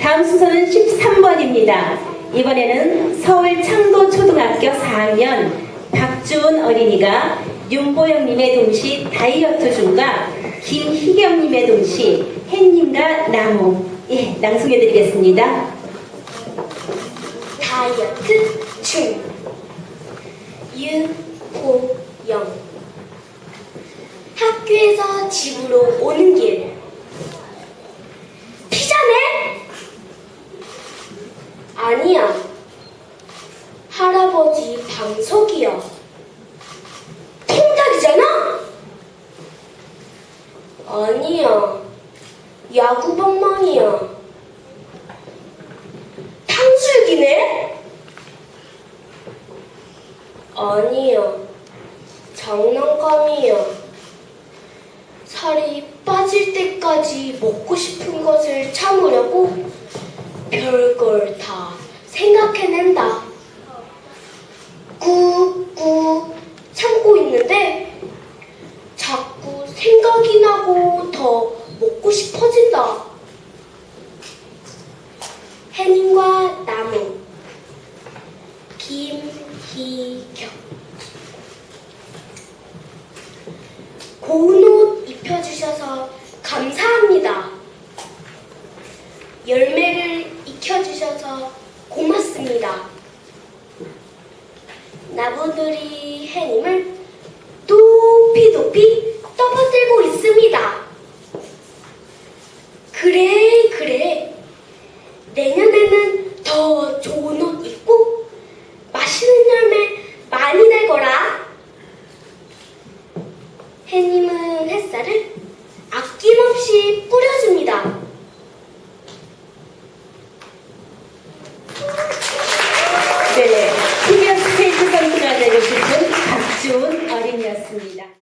다음 순서는 13번입니다. 이번에는 서울 창도 초등학교 4학년 박주은 어린이가 윤보영님의 동시 다이어트 중과 김희경님의 동시 햇님과 나무 예, 낭송해드리겠습니다. 다이어트 중 유호영 학교에서 집으로 오는 길 피자네? 아니야 할아버지 방석이야 통닭이잖아? 아니야 야구방망이야 탕수육이네? 아니야. 장난감이야. 살이 빠질 때까지 먹고 싶은 것을 참으려고 별걸 다 생각해낸다. 꾹꾹 참고 있는데 자꾸 생각이 나고 더 먹고 싶어진다. 해님과 나무 김희경 고운 옷 입혀주셔서 익혀주셔서 고맙습니다. 나무들이 해님을 높이 높이 떠받들고 있습니다. 그래, vida.